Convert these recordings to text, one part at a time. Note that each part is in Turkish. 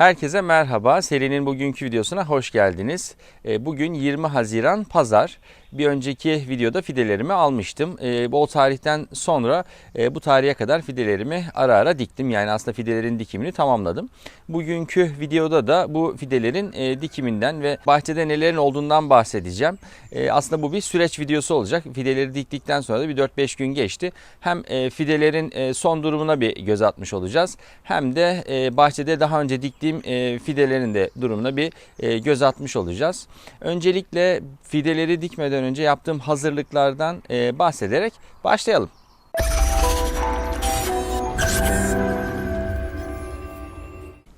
Herkese merhaba. Serinin bugünkü videosuna hoş geldiniz. E, Bugün 20 Haziran Pazar. Bir önceki videoda fidelerimi almıştım. E, Bu o tarihten sonra e, bu tarihe kadar fidelerimi ara ara diktim. Yani aslında fidelerin dikimini tamamladım. Bugünkü videoda da bu fidelerin e, dikiminden ve bahçede nelerin olduğundan bahsedeceğim. E, Aslında bu bir süreç videosu olacak. Fideleri diktikten sonra da bir 4-5 gün geçti. Hem fidelerin son durumuna bir göz atmış olacağız. Hem de bahçede daha önce diktiğim e, fidelerin de durumuna bir e, göz atmış olacağız. Öncelikle fideleri dikmeden önce yaptığım hazırlıklardan e, bahsederek başlayalım.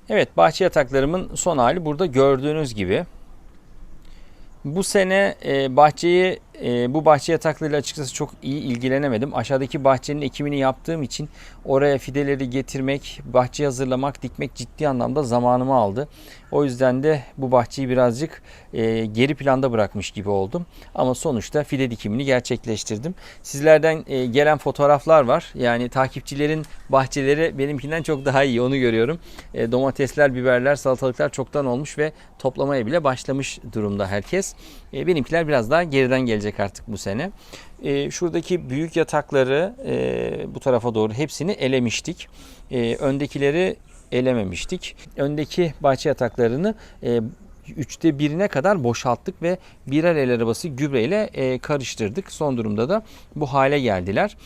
Evet bahçe yataklarımın son hali burada gördüğünüz gibi. Bu sene e, bahçeyi e, bu bahçe yataklarıyla açıkçası çok iyi ilgilenemedim. Aşağıdaki bahçenin ekimini yaptığım için oraya fideleri getirmek, bahçe hazırlamak, dikmek ciddi anlamda zamanımı aldı. O yüzden de bu bahçeyi birazcık e, geri planda bırakmış gibi oldum. Ama sonuçta fide dikimini gerçekleştirdim. Sizlerden e, gelen fotoğraflar var. Yani takipçilerin bahçeleri benimkinden çok daha iyi onu görüyorum. E, domatesler, biberler, salatalıklar çoktan olmuş ve toplamaya bile başlamış durumda herkes. E, benimkiler biraz daha geriden gelecek artık bu sene. E, şuradaki büyük yatakları e, bu tarafa doğru hepsini elemiştik. E, öndekileri elememiştik. Öndeki bahçe yataklarını e, üçte birine kadar boşalttık ve birer el arabası gübreyle e, karıştırdık. Son durumda da bu hale geldiler.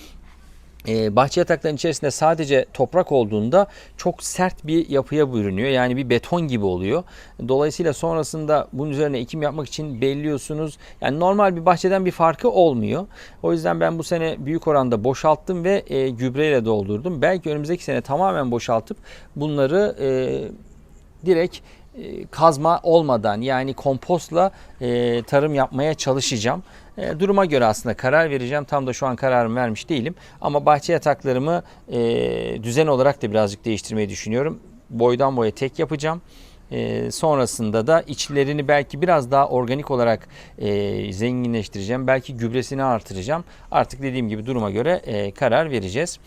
Ee, bahçe yataklarının içerisinde sadece toprak olduğunda çok sert bir yapıya bürünüyor. Yani bir beton gibi oluyor. Dolayısıyla sonrasında bunun üzerine ekim yapmak için belliyorsunuz. Yani normal bir bahçeden bir farkı olmuyor. O yüzden ben bu sene büyük oranda boşalttım ve e, gübreyle doldurdum. Belki önümüzdeki sene tamamen boşaltıp bunları e, direkt e, kazma olmadan yani kompostla e, tarım yapmaya çalışacağım. E, duruma göre aslında karar vereceğim. Tam da şu an kararımı vermiş değilim. Ama bahçe yataklarımı e, düzen olarak da birazcık değiştirmeyi düşünüyorum. Boydan boya tek yapacağım. E, sonrasında da içlerini belki biraz daha organik olarak e, zenginleştireceğim. Belki gübresini artıracağım. Artık dediğim gibi duruma göre e, karar vereceğiz.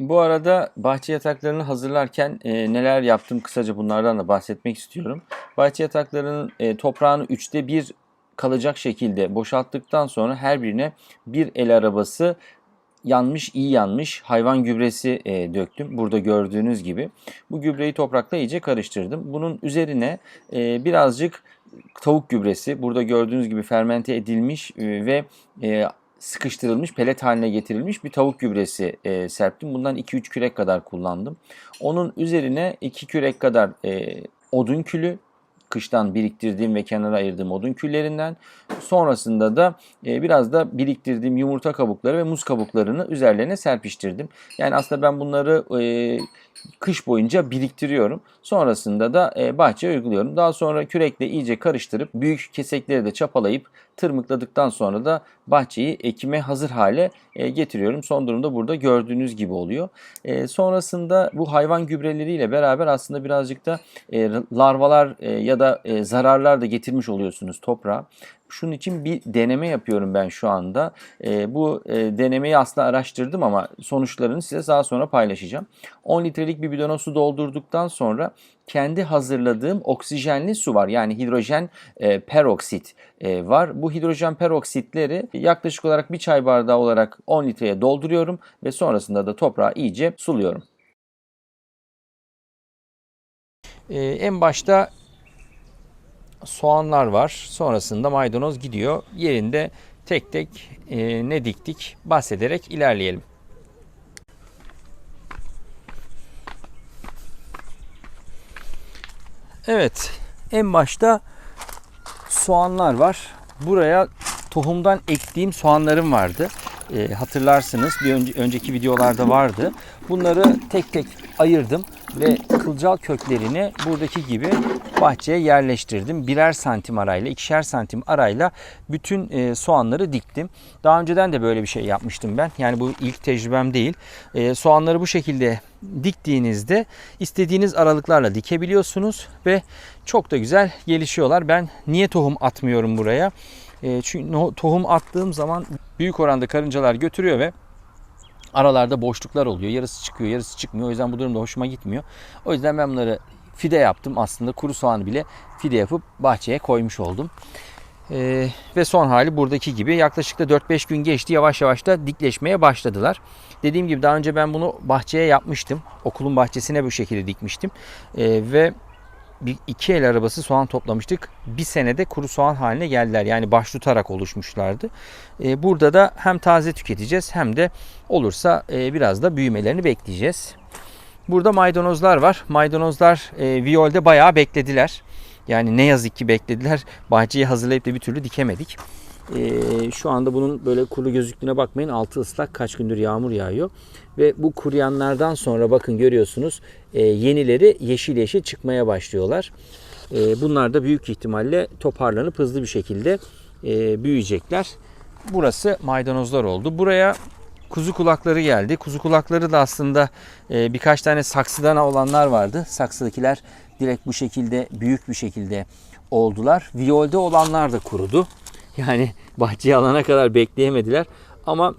Bu arada bahçe yataklarını hazırlarken e, neler yaptım kısaca bunlardan da bahsetmek istiyorum. Bahçe yataklarının e, toprağını üçte bir kalacak şekilde boşalttıktan sonra her birine bir el arabası yanmış, iyi yanmış hayvan gübresi e, döktüm. Burada gördüğünüz gibi. Bu gübreyi toprakla iyice karıştırdım. Bunun üzerine e, birazcık tavuk gübresi, burada gördüğünüz gibi fermente edilmiş e, ve e, sıkıştırılmış, pelet haline getirilmiş bir tavuk gübresi e, serptim. Bundan 2-3 kürek kadar kullandım. Onun üzerine 2 kürek kadar e, odun külü, kıştan biriktirdiğim ve kenara ayırdığım odun küllerinden. Sonrasında da e, biraz da biriktirdiğim yumurta kabukları ve muz kabuklarını üzerlerine serpiştirdim. Yani aslında ben bunları e, kış boyunca biriktiriyorum. Sonrasında da e, bahçeye uyguluyorum. Daha sonra kürekle iyice karıştırıp büyük kesekleri de çapalayıp tırmıkladıktan sonra da bahçeyi ekime hazır hale e, getiriyorum. Son durumda burada gördüğünüz gibi oluyor. E, sonrasında bu hayvan gübreleriyle beraber aslında birazcık da e, larvalar e, ya da e, zararlar da getirmiş oluyorsunuz toprağa. Şunun için bir deneme yapıyorum ben şu anda. E, bu e, denemeyi aslında araştırdım ama sonuçlarını size daha sonra paylaşacağım. 10 litrelik bir bidona su doldurduktan sonra kendi hazırladığım oksijenli su var. Yani hidrojen e, peroksit e, var. Bu hidrojen peroksitleri yaklaşık olarak bir çay bardağı olarak 10 litreye dolduruyorum ve sonrasında da toprağı iyice suluyorum. E, en başta soğanlar var. Sonrasında maydanoz gidiyor. Yerinde tek tek e, ne diktik bahsederek ilerleyelim. Evet, en başta soğanlar var. Buraya tohumdan ektiğim soğanlarım vardı. E, hatırlarsınız bir önce, önceki videolarda vardı. Bunları tek tek ayırdım ve kılcal köklerini buradaki gibi bahçeye yerleştirdim. Birer santim arayla, ikişer santim arayla bütün e, soğanları diktim. Daha önceden de böyle bir şey yapmıştım ben. Yani bu ilk tecrübem değil. E, soğanları bu şekilde diktiğinizde istediğiniz aralıklarla dikebiliyorsunuz ve çok da güzel gelişiyorlar. Ben niye tohum atmıyorum buraya? E, çünkü tohum attığım zaman büyük oranda karıncalar götürüyor ve aralarda boşluklar oluyor. Yarısı çıkıyor, yarısı çıkmıyor. O yüzden bu durumda hoşuma gitmiyor. O yüzden ben bunları fide yaptım. Aslında kuru soğanı bile fide yapıp bahçeye koymuş oldum. Ee, ve son hali buradaki gibi yaklaşık da 4-5 gün geçti. Yavaş yavaş da dikleşmeye başladılar. Dediğim gibi daha önce ben bunu bahçeye yapmıştım. Okulun bahçesine bu şekilde dikmiştim. Ee, ve bir iki el arabası soğan toplamıştık. Bir senede kuru soğan haline geldiler. Yani baş tutarak oluşmuşlardı. Ee, burada da hem taze tüketeceğiz hem de olursa e, biraz da büyümelerini bekleyeceğiz. Burada maydanozlar var. Maydanozlar e, Viyol'de bayağı beklediler. Yani ne yazık ki beklediler. Bahçeyi hazırlayıp da bir türlü dikemedik. Ee, şu anda bunun böyle kuru gözüktüğüne bakmayın. Altı ıslak kaç gündür yağmur yağıyor. Ve bu kuruyanlardan sonra bakın görüyorsunuz e, yenileri yeşil yeşil çıkmaya başlıyorlar. E, bunlar da büyük ihtimalle toparlanıp hızlı bir şekilde e, büyüyecekler. Burası maydanozlar oldu. Buraya kuzu kulakları geldi. Kuzu kulakları da aslında e, birkaç tane saksıdan olanlar vardı. Saksıdakiler direkt bu şekilde büyük bir şekilde oldular. Viyolde olanlar da kurudu. Yani bahçeye alana kadar bekleyemediler. Ama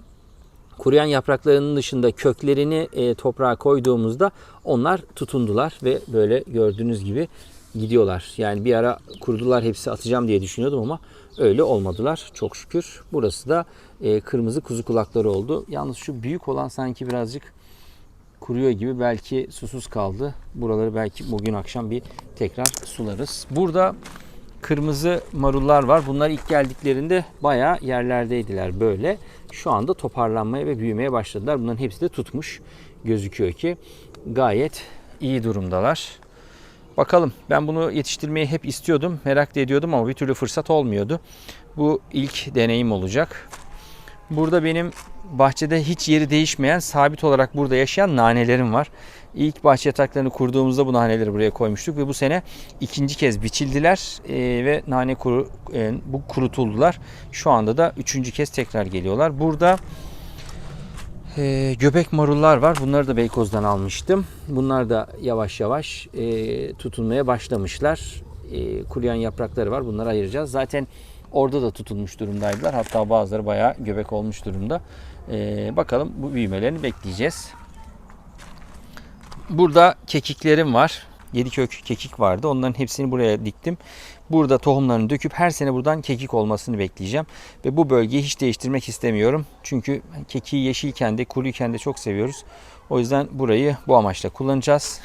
kuruyan yapraklarının dışında köklerini e, toprağa koyduğumuzda onlar tutundular ve böyle gördüğünüz gibi gidiyorlar. Yani bir ara kurudular hepsi atacağım diye düşünüyordum ama öyle olmadılar çok şükür. Burası da e, kırmızı kuzu kulakları oldu. Yalnız şu büyük olan sanki birazcık kuruyor gibi belki susuz kaldı. Buraları belki bugün akşam bir tekrar sularız. Burada kırmızı marullar var. Bunlar ilk geldiklerinde bayağı yerlerdeydiler böyle. Şu anda toparlanmaya ve büyümeye başladılar. Bunların hepsi de tutmuş. Gözüküyor ki gayet iyi durumdalar. Bakalım ben bunu yetiştirmeyi hep istiyordum. Merak da ediyordum ama bir türlü fırsat olmuyordu. Bu ilk deneyim olacak. Burada benim bahçede hiç yeri değişmeyen, sabit olarak burada yaşayan nanelerim var. İlk bahçe yataklarını kurduğumuzda bu naneleri buraya koymuştuk ve bu sene ikinci kez biçildiler e, ve nane kuru, e, bu kurutuldular. Şu anda da üçüncü kez tekrar geliyorlar. Burada e, göbek marullar var. Bunları da Beykoz'dan almıştım. Bunlar da yavaş yavaş e, tutulmaya başlamışlar. E, kuruyan yaprakları var. Bunları ayıracağız. Zaten orada da tutulmuş durumdaydılar. Hatta bazıları bayağı göbek olmuş durumda. E, bakalım bu büyümelerini bekleyeceğiz. Burada kekiklerim var. 7 kök kekik vardı. Onların hepsini buraya diktim. Burada tohumlarını döküp her sene buradan kekik olmasını bekleyeceğim. Ve bu bölgeyi hiç değiştirmek istemiyorum. Çünkü kekiği yeşilken de kuruyken de çok seviyoruz. O yüzden burayı bu amaçla kullanacağız.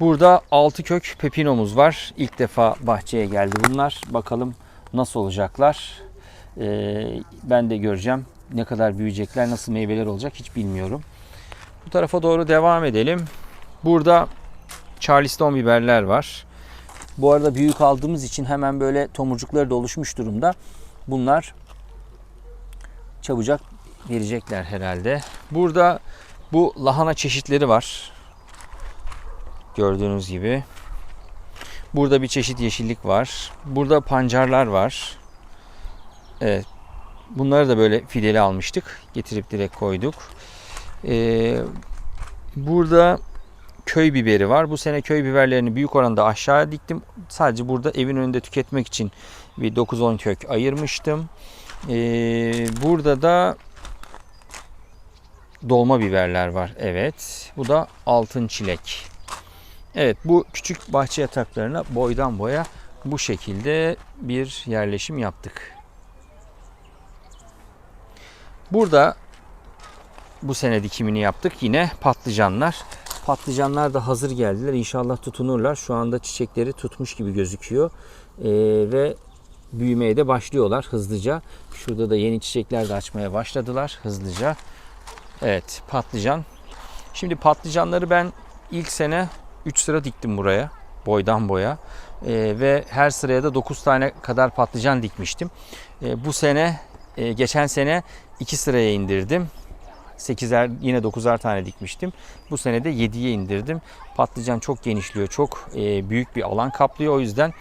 Burada 6 kök pepinomuz var. İlk defa bahçeye geldi bunlar. Bakalım nasıl olacaklar. Ee, ben de göreceğim. Ne kadar büyüyecekler, nasıl meyveler olacak hiç bilmiyorum. Bu tarafa doğru devam edelim. Burada Charleston biberler var. Bu arada büyük aldığımız için hemen böyle tomurcukları da oluşmuş durumda. Bunlar çabucak verecekler herhalde. Burada bu lahana çeşitleri var. Gördüğünüz gibi. Burada bir çeşit yeşillik var. Burada pancarlar var. Evet. Bunları da böyle fideli almıştık. Getirip direkt koyduk. Ee, burada köy biberi var. Bu sene köy biberlerini büyük oranda aşağıya diktim. Sadece burada evin önünde tüketmek için bir 9-10 kök ayırmıştım. Ee, burada da dolma biberler var. Evet. Bu da altın çilek. Evet bu küçük bahçe yataklarına boydan boya bu şekilde bir yerleşim yaptık. Burada bu sene dikimini yaptık. Yine patlıcanlar. Patlıcanlar da hazır geldiler. İnşallah tutunurlar. Şu anda çiçekleri tutmuş gibi gözüküyor. Ee, ve büyümeye de başlıyorlar hızlıca. Şurada da yeni çiçekler de açmaya başladılar hızlıca. Evet patlıcan. Şimdi patlıcanları ben ilk sene 3 sıra diktim buraya. Boydan boya. Ee, ve her sıraya da 9 tane kadar patlıcan dikmiştim. Ee, bu sene e, geçen sene 2 sıraya indirdim. 8'er yine 9'ar tane dikmiştim. Bu sene de 7'ye indirdim. Patlıcan çok genişliyor. Çok e, büyük bir alan kaplıyor. O yüzden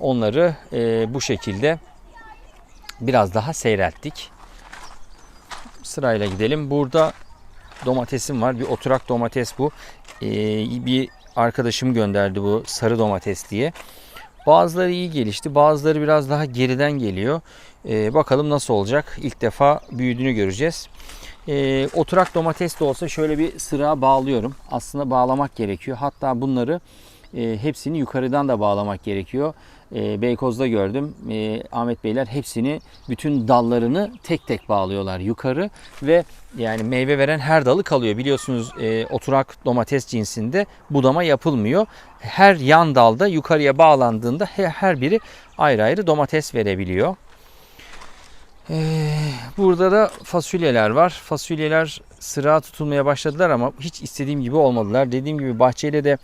onları e, bu şekilde biraz daha seyrelttik. Sırayla gidelim. Burada domatesim var. Bir oturak domates bu. E, bir arkadaşım gönderdi bu sarı domates diye. Bazıları iyi gelişti. Bazıları biraz daha geriden geliyor. E, bakalım nasıl olacak. İlk defa büyüdüğünü göreceğiz. E, oturak domates de olsa şöyle bir sıra bağlıyorum. Aslında bağlamak gerekiyor. Hatta bunları e, hepsini yukarıdan da bağlamak gerekiyor. E, Beykoz'da gördüm. E, Ahmet Beyler hepsini bütün dallarını tek tek bağlıyorlar yukarı ve yani meyve veren her dalı kalıyor. Biliyorsunuz e, oturak domates cinsinde budama yapılmıyor. Her yan dalda yukarıya bağlandığında he- her biri ayrı ayrı domates verebiliyor. Ee, burada da fasulyeler var. Fasulyeler sıra tutulmaya başladılar ama hiç istediğim gibi olmadılar. Dediğim gibi bahçeyle de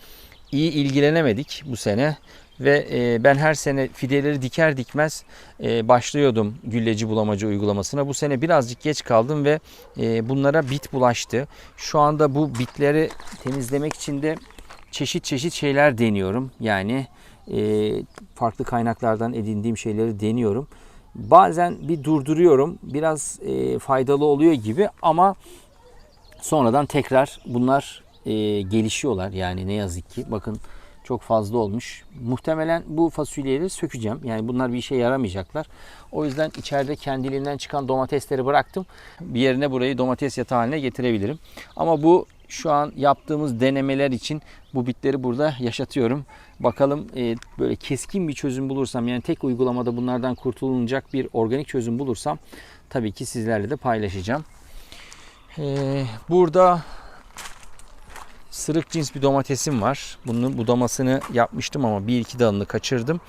iyi ilgilenemedik bu sene. Ve e, ben her sene fideleri diker dikmez e, başlıyordum gülleci bulamacı uygulamasına. Bu sene birazcık geç kaldım ve e, bunlara bit bulaştı. Şu anda bu bitleri temizlemek için de çeşit çeşit şeyler deniyorum. Yani farklı kaynaklardan edindiğim şeyleri deniyorum. Bazen bir durduruyorum. Biraz e, faydalı oluyor gibi ama sonradan tekrar bunlar e, gelişiyorlar. Yani ne yazık ki bakın çok fazla olmuş. Muhtemelen bu fasulyeleri sökeceğim. Yani bunlar bir işe yaramayacaklar. O yüzden içeride kendiliğinden çıkan domatesleri bıraktım. Bir yerine burayı domates yatağı haline getirebilirim. Ama bu şu an yaptığımız denemeler için bu bitleri burada yaşatıyorum. Bakalım e, böyle keskin bir çözüm bulursam yani tek uygulamada bunlardan kurtulunacak bir organik çözüm bulursam tabii ki sizlerle de paylaşacağım. Ee, burada sırık cins bir domatesim var. Bunun budamasını yapmıştım ama bir iki dalını kaçırdım.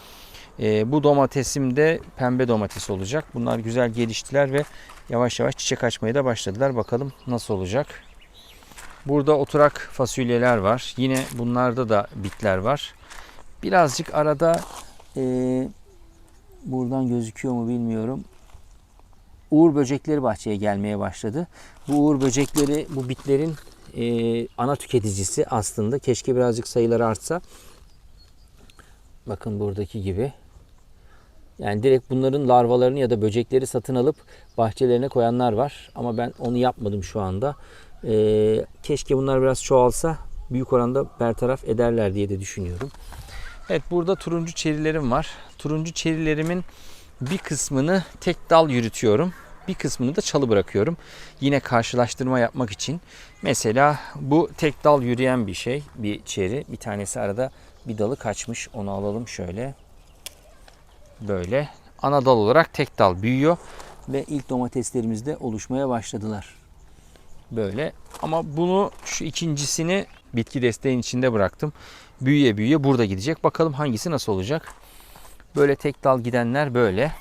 Ee, bu domatesim de pembe domates olacak. Bunlar güzel geliştiler ve yavaş yavaş çiçek açmaya da başladılar. Bakalım nasıl olacak. Burada oturak fasulyeler var. Yine bunlarda da bitler var. Birazcık arada e, buradan gözüküyor mu bilmiyorum. Uğur böcekleri bahçeye gelmeye başladı. Bu uğur böcekleri bu bitlerin e, ana tüketicisi aslında. Keşke birazcık sayıları artsa. Bakın buradaki gibi. Yani direkt bunların larvalarını ya da böcekleri satın alıp bahçelerine koyanlar var. Ama ben onu yapmadım şu anda. Ee, keşke bunlar biraz çoğalsa büyük oranda bertaraf ederler diye de düşünüyorum. Evet burada turuncu çerilerim var. Turuncu çerilerimin bir kısmını tek dal yürütüyorum. Bir kısmını da çalı bırakıyorum. Yine karşılaştırma yapmak için. Mesela bu tek dal yürüyen bir şey. Bir çeri. Bir tanesi arada bir dalı kaçmış. Onu alalım şöyle. Böyle. Ana dal olarak tek dal büyüyor. Ve ilk domateslerimiz de oluşmaya başladılar. Böyle. Ama bunu şu ikincisini bitki desteğin içinde bıraktım. Büyüye büyüye burada gidecek. Bakalım hangisi nasıl olacak. Böyle tek dal gidenler böyle.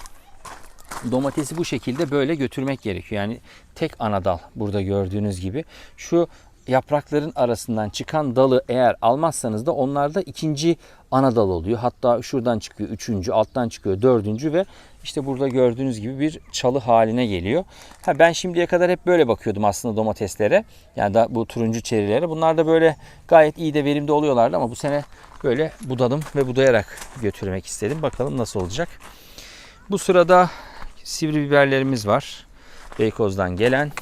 Domatesi bu şekilde böyle götürmek gerekiyor. Yani tek ana dal burada gördüğünüz gibi. Şu yaprakların arasından çıkan dalı eğer almazsanız da onlarda ikinci ana dal oluyor. Hatta şuradan çıkıyor üçüncü, alttan çıkıyor dördüncü ve işte burada gördüğünüz gibi bir çalı haline geliyor. Ha ben şimdiye kadar hep böyle bakıyordum aslında domateslere. Yani da bu turuncu çerilere. Bunlar da böyle gayet iyi de verimli oluyorlardı ama bu sene böyle budadım ve budayarak götürmek istedim. Bakalım nasıl olacak. Bu sırada sivri biberlerimiz var. Beykoz'dan gelen.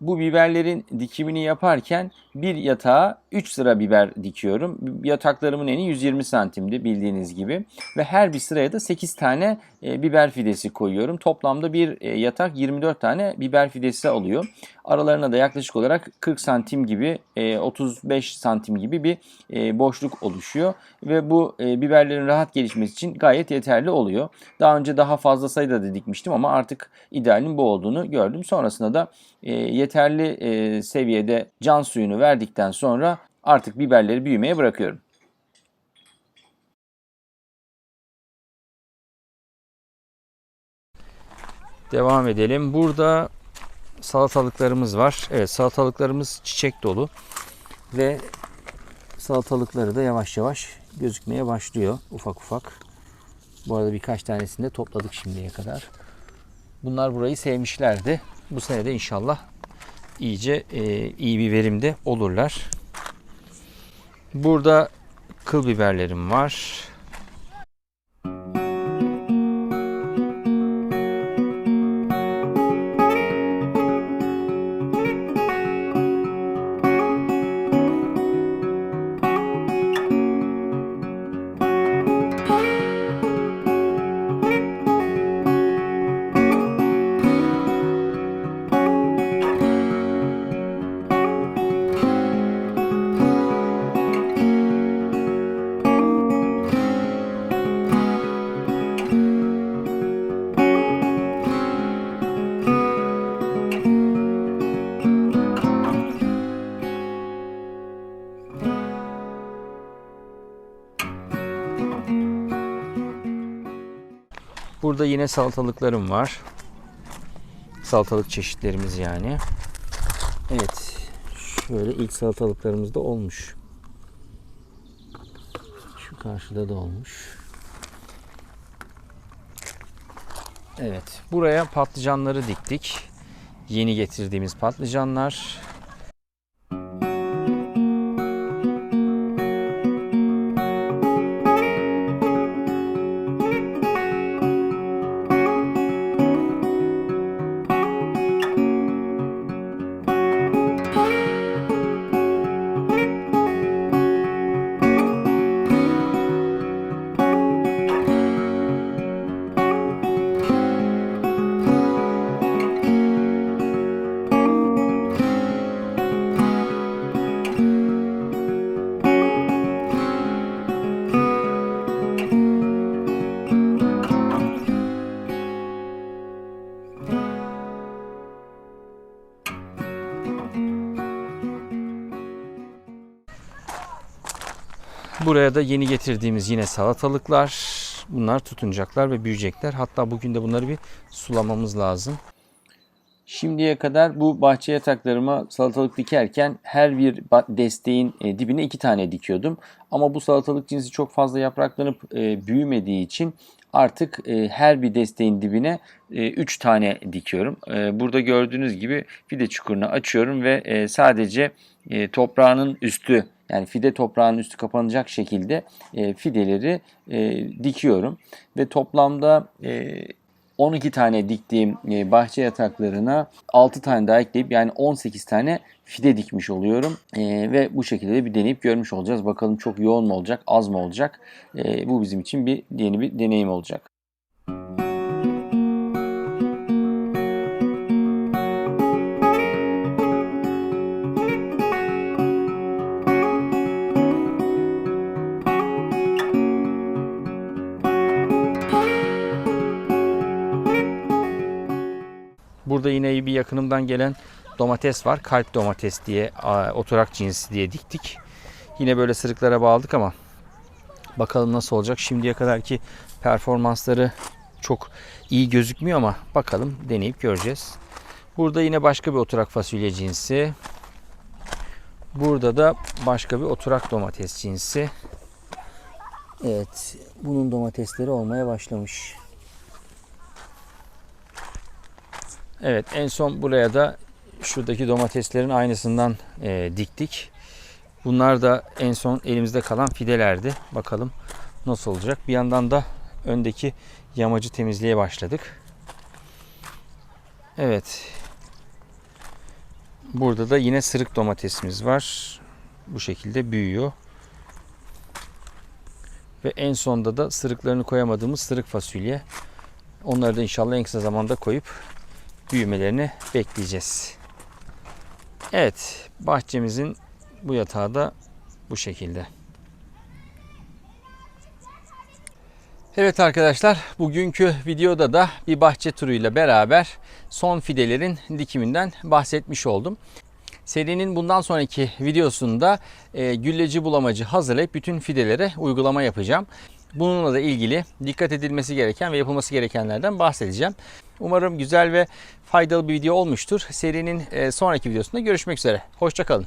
Bu biberlerin dikimini yaparken bir yatağa 3 sıra biber dikiyorum. Yataklarımın eni 120 santimdi bildiğiniz gibi. Ve her bir sıraya da 8 tane e, biber fidesi koyuyorum. Toplamda bir e, yatak 24 tane biber fidesi alıyor. Aralarına da yaklaşık olarak 40 santim gibi, e, 35 santim gibi bir e, boşluk oluşuyor. Ve bu e, biberlerin rahat gelişmesi için gayet yeterli oluyor. Daha önce daha fazla sayıda da dikmiştim ama artık idealin bu olduğunu gördüm. Sonrasında da e, yeterli e, seviyede can suyunu verdikten sonra artık biberleri büyümeye bırakıyorum. Devam edelim. Burada salatalıklarımız var. Evet salatalıklarımız çiçek dolu. Ve salatalıkları da yavaş yavaş gözükmeye başlıyor ufak ufak. Bu arada birkaç tanesini de topladık şimdiye kadar. Bunlar burayı sevmişlerdi. Bu sene de inşallah iyice e, iyi bir verimde olurlar. Burada kıl biberlerim var. Burada yine salatalıklarım var. Salatalık çeşitlerimiz yani. Evet. Şöyle ilk salatalıklarımız da olmuş. Şu karşıda da olmuş. Evet. Buraya patlıcanları diktik. Yeni getirdiğimiz patlıcanlar. Buraya da yeni getirdiğimiz yine salatalıklar. Bunlar tutunacaklar ve büyüyecekler. Hatta bugün de bunları bir sulamamız lazım. Şimdiye kadar bu bahçe yataklarıma salatalık dikerken her bir desteğin e, dibine iki tane dikiyordum. Ama bu salatalık cinsi çok fazla yapraklanıp e, büyümediği için artık e, her bir desteğin dibine 3 tane dikiyorum. E, burada gördüğünüz gibi fide çukurunu açıyorum ve e, sadece e, toprağının üstü yani fide toprağının üstü kapanacak şekilde e, fideleri e, dikiyorum. Ve toplamda e, 12 tane diktiğim e, bahçe yataklarına 6 tane daha ekleyip yani 18 tane fide dikmiş oluyorum. E, ve bu şekilde de bir deneyip görmüş olacağız. Bakalım çok yoğun mu olacak, az mı olacak? E, bu bizim için bir yeni bir deneyim olacak. Burada yine bir yakınımdan gelen domates var. Kalp domates diye oturak cinsi diye diktik. Yine böyle sırıklara bağladık ama bakalım nasıl olacak. Şimdiye kadarki performansları çok iyi gözükmüyor ama bakalım deneyip göreceğiz. Burada yine başka bir oturak fasulye cinsi. Burada da başka bir oturak domates cinsi. Evet, bunun domatesleri olmaya başlamış. Evet en son buraya da şuradaki domateslerin aynısından e, diktik. Bunlar da en son elimizde kalan fidelerdi. Bakalım nasıl olacak. Bir yandan da öndeki yamacı temizliğe başladık. Evet. Burada da yine sırık domatesimiz var. Bu şekilde büyüyor. Ve en sonda da sırıklarını koyamadığımız sırık fasulye. Onları da inşallah en kısa zamanda koyup büyümelerini bekleyeceğiz. Evet, bahçemizin bu yatağı da bu şekilde. Evet arkadaşlar, bugünkü videoda da bir bahçe turuyla beraber son fidelerin dikiminden bahsetmiş oldum. Serinin bundan sonraki videosunda e, gülleci bulamacı hazırlayıp bütün fidelere uygulama yapacağım. Bununla da ilgili dikkat edilmesi gereken ve yapılması gerekenlerden bahsedeceğim. Umarım güzel ve faydalı bir video olmuştur. Serinin e, sonraki videosunda görüşmek üzere. Hoşçakalın.